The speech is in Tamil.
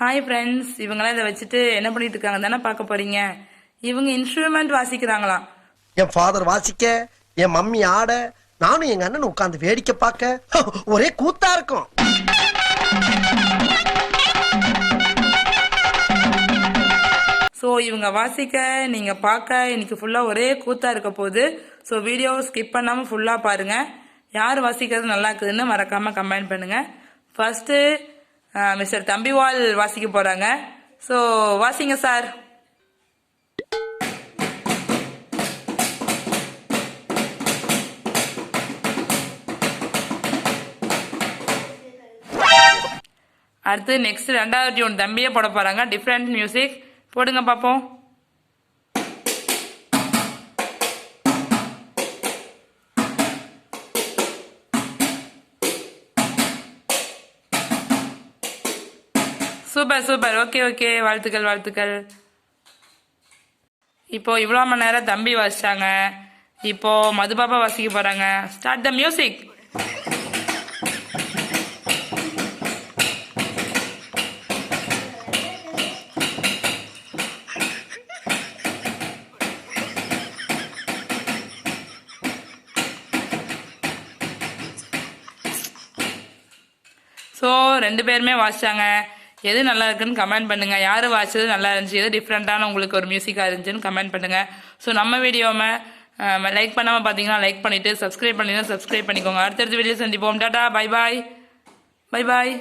ஹாய் ஃப்ரெண்ட்ஸ் இவங்களாம் இதை வச்சுட்டு என்ன பண்ணிட்டு இருக்காங்க தானே பார்க்க போறீங்க? இவங்க இன்ஸ்ட்ருமெண்ட் வாசிக்கிறாங்களாம் என் ஃபாதர் வாசிக்க என் மம்மி ஆட நானும் எங்க அண்ணன் உட்கார்ந்து வேடிக்கை பார்க்க. ஒரே கூத்தா இருக்கும். ஸோ இவங்க வாசிக்க நீங்கள் பார்க்க இன்னைக்கு ஃபுல்லாக ஒரே கூத்தாக இருக்க போகுது. ஸோ வீடியோ ஸ்கிப் பண்ணாமல் ஃபுல்லாக பாருங்கள் யார் வாசிக்கிறது நல்லா இருக்குதுன்னு மறக்காமல் கமெண்ட் பண்ணுங்கள் ஃபர்ஸ்ட்டு மிஸ்டர் தம்பிவால் வாசிக்க போகிறாங்க ஸோ வாசிங்க சார். அடுத்து நெக்ஸ்ட் ரெண்டாவது டியூன் தம்பியே போட போகிறாங்க டிஃப்ரெண்ட் மியூசிக் போடுங்க பார்ப்போம் சூப்பர் சூப்பர். Okay okay. வாழ்த்துக்கள் வாழ்த்துக்கள். இப்போ இவ்வளோ மணி நேரம் தம்பி வாசிச்சாங்க. இப்போ மதுபாப்பா வாசிக்க போறாங்க. ஸ்டார்ட் த மியூசிக் ஸோ ரெண்டு பேருமே வாசிச்சாங்க. எது நல்லா இருக்குன்னு கமெண்ட் பண்ணுங்க. யார் வாட்சது நல்லா இருந்துச்சு எது டிஃப்ரெண்ட்டான உங்களுக்கு ஒரு மியூசிக்காக இருந்துச்சுன்னு கமெண்ட் பண்ணுங்க. ஸோ நம்ம வீடியோவை லைக் பண்ணாமல் பார்த்தீங்கன்னா லைக் பண்ணிவிட்டு சப்ஸ்கிரைப் பண்ணிங்கன்னா சப்ஸ்கிரைப் பண்ணிக்கோங்க. அடுத்தடுத்த வீடியோ சந்திப்போம். Tata bye bye bye bye